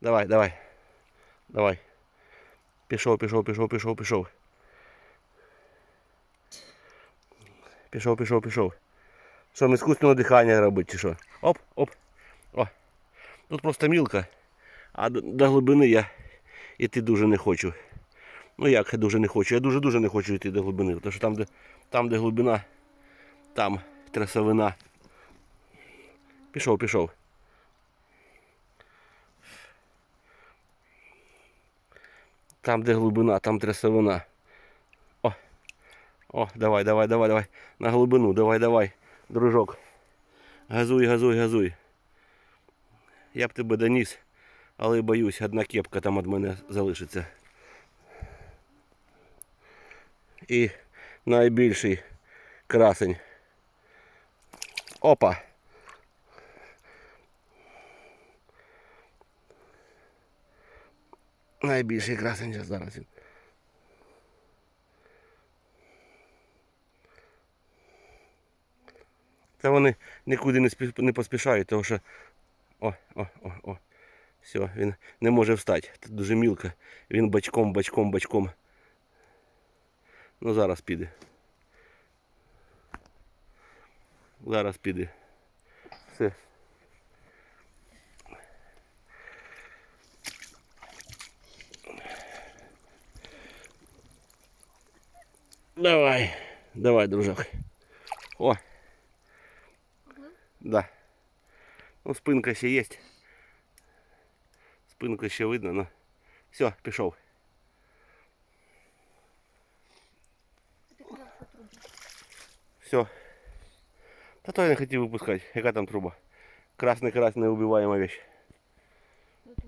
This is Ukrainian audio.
Давай, давай. Давай. Пішов, пішов, пішов, пішов, пішов. Пішов, пішов, пішов. Що, ми іскусственне дихання робити чи що? Оп, оп. О. Тут просто мілка. А до, до глибини я йти дуже не хочу. Ну як дуже не хочу? Я дуже-дуже не хочу йти до глибини. Тому що там, де, там, де глибина, там трясовина. Пішов, пішов. Там, де глибина, там трясовина. О, о, давай, давай, давай, давай. На глибину, давай, давай, дружок. Газуй, газуй, газуй. Я б тебе доніс, але боюсь, одна кепка там від мене залишиться. І найбільший красень. Опа. Найбільший красень зараз. він. Та вони нікуди не, спі- не поспішають, тому що. О, о, о, о. Все, він не може встати. Тут дуже мілко. Він бачком, бачком, бачком. Ну зараз піде. Зараз піде. Все. Давай, давай, дружок. О. Да. Ну, спинка ще є. Спинку ще видно, ну. Все, пішов. Все. Та то я не хотів випускати. Яка там труба? Красний красний убиваема вещь.